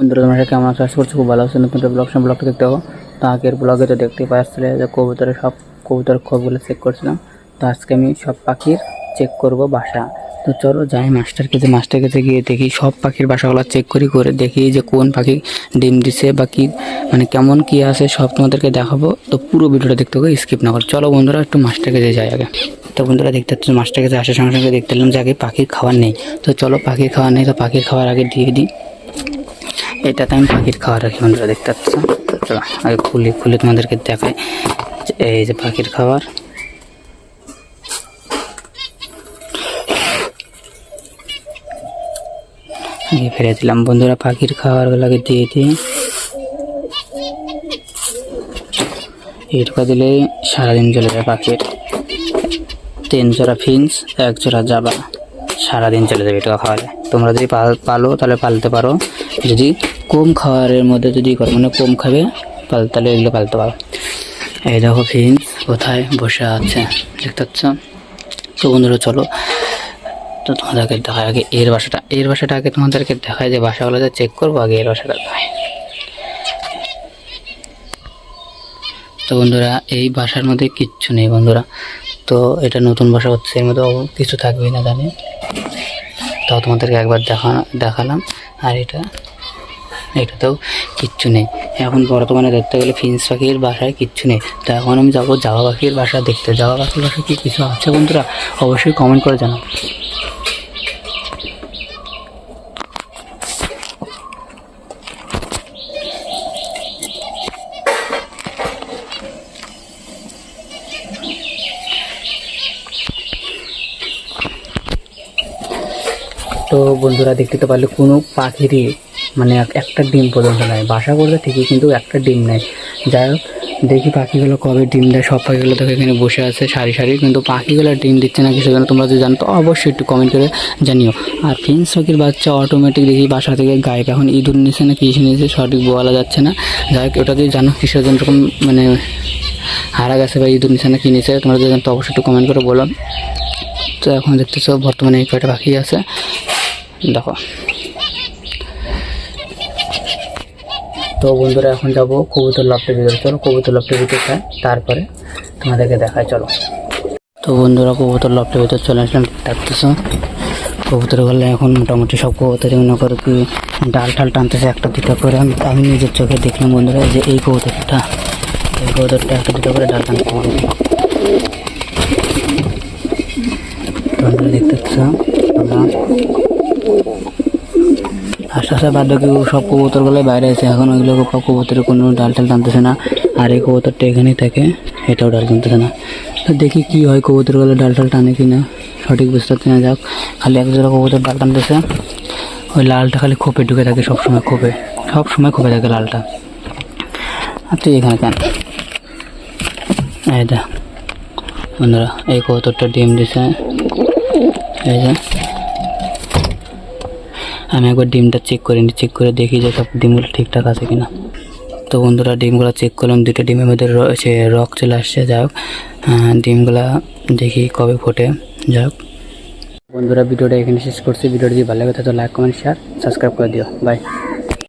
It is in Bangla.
বন্ধুরা, তোমরা কেমন আছো? আশা করছি খুব ভালো আছো। নতুন ব্লগ সব ব্লগটা দেখতে পাবো। তো আগের ব্লগে তো দেখতে পাচ্ছিলে যে কবুতরের সব কবুতর খবরগুলো চেক করছিলাম। তো আজকে আমি সব পাখির চেক করব বাসা। তো চলো যাই মাস্টার কাছে মাস্টার কাছে গিয়ে দেখি সব পাখির বাসাগুলো চেক করি, করে দেখি যে কোন পাখি ডিম দিছে বা কি মানে কেমন কি আছে, সব তোমাদেরকে দেখাবো। তো পুরো ভিডিওটা দেখতে হবে স্কিপ না করে। চলো বন্ধুরা, একটু মাস্টার কাছে যাই আগে। তো বন্ধুরা, দেখতে পাচ্ছি মাস্টার কাছে আসার সঙ্গে সঙ্গে দেখতে পেলাম যে আগে পাখির খাবার নেই। তো চলো পাখির খাবার নেই, তো পাখির খাবার আগে দিয়ে দিই। এটাতে আমি পাখির খাবার রাখি, বন্ধুরা, দেখতে পাচ্ছ? চলো, আগে খুলি, খুলে তোমাদেরকে দেখাই এই যে পাখির খাবার। ফেলে দিলাম, বন্ধুরা, পাখির খাবারগুলোকে দিয়ে দিই। এইটুকু দিলে সারাদিন চলে যায় পাখির। তিন জোড়া ফিন্স এক জোড়া জাবা, সারাদিন চলে যাবে এটা খাওয়ালে। তোমরা যদি পালো, তাহলে পালতে পারো। যদি কম খাওয়ারের মধ্যে যদি মানে কম খাবে তাহলে এগুলো পালতে পারো। এই দেখো ফিন্স কোথায় বসে আছে? দেখতে পাচ্ছ? তো বন্ধুরা, চলো। তো তোমাদেরকে দেখায় আগে এর বাসাটা। এর বাসাটা আগে তোমাদেরকে দেখায় যে বাসাগুলো যা চেক করব, আগে এর বাসাটা দেখায় তো বন্ধুরা, এই বাসার মধ্যে কিচ্ছু নেই বন্ধুরা। তো এটা নতুন বাসা হচ্ছে, এর মধ্যে কিছু থাকবেই না জানি। তাও তোমাদেরকে একবার দেখা দেখালাম। আর এটা এটাতেও কিচ্ছু নেই। এখন বর্তমানে দেখতে গেলে ফিন্স পাখির বাসায় কিচ্ছু নেই। তো এখন আমি যাব জাওয়া পাখির বাসা দেখতে। জাওয়া পাখির বাসায় কি কিছু আছে বন্ধুরা? অবশ্যই কমেন্ট করে জানাও তো বন্ধুরা দেখতে তো পারলে কোনো পাখিরই মানে এক- একটা ডিম পর্যন্ত নেয় বাসা করতে ঠিকই কিন্তু একটা ডিম নেয় যাই হোক, দেখি পাখিগুলো কবে ডিম দেয়। সব পাখিগুলো দেখো এখানে বসে আছে সারি সারি। কিন্তু পাখিগুলো ডিম দিচ্ছে না কিছু জন্য তোমরা যদি জানো, তো অবশ্যই একটু কমেন্ট করে জানিও। আর ফিন্স পাখির বাচ্চা অটোমেটিক দেখি বাসা থেকে গায়েব। এখন ইঁদুর নিচ্ছে না কিসে নিয়েছে সঠিক বলা যাচ্ছে না। যাই হোক ওটা যদি জানো, কিসের জন্য এরকম মানে হারা গেছে বা ইঁদুর নিচ্ছে না তোমরা যদি জানো, তো অবশ্যই একটু কমেন্ট করে বলো। তো এখন দেখতেছো, বর্তমানে এই কয়টা পাখি আছে। দেখো। তো বন্ধুরা, এখন যাব কবুতর লফটের ভিতরে। চলো কবুতর লফটের ভিতরে তারপরে তোমাদেরকে দেখায়, চলো। তো বন্ধুরা, কবুতর লফটের ভিতরে চলে আসলাম, দেখতেছো? কবুতর গেলে এখন মোটামুটি সব কবুতরই মনে করো কি ডাল ঠাল টানতেছে একটা দুটো করে। আমি নিজের চোখে দেখলাম বন্ধুরা, যে এই কবুতরটা এই কবুতরটা একটা দুটো করে ডাল টানতে দেখতে পাচ্ছ, তোমরা আস্তে আস্তে বাদ সব কবুতরগুলো বাইরে আছে। এখন ওইগুলো কবুতরের কোনো ডাল টাল টানতেছে না। আর এই কবুতরটা এখানেই থাকে, এটাও ডাল টানতেছে না। তো দেখি কি হয় কবুতরগুলো ডাল টাল টানে কি না সঠিক বুঝতে না, যাক। খালি এক জোড়া কবুতর ডাল টানতেছে। ওই লালটা খালি খোপে ঢুকে থাকে সবসময়, খোপে। সব সময় খোপে থাকে লালটা। আর তুই এখানে কেন? এই দেখ। বন্ধুরা, এই কবুতরটা ডিম দিছে। এই যে। আমি একবার ডিমটা চেক করে নিই চেক করে দেখি যে সব ডিমগুলো ঠিকঠাক আছে কিনা। তো বন্ধুরা, ডিমগুলো চেক করলাম দুটো ডিমের মধ্যে রয়েছে রক চলে আসছে, যাই হোক। ডিমগুলা দেখি কবে ফোটে, যাই হোক। বন্ধুরা, ভিডিওটা এখানে শেষ করছি। ভিডিওটা যদি ভালো লাগে তো লাইক কমেন্ট শেয়ার সাবস্ক্রাইব করে দিও। বাই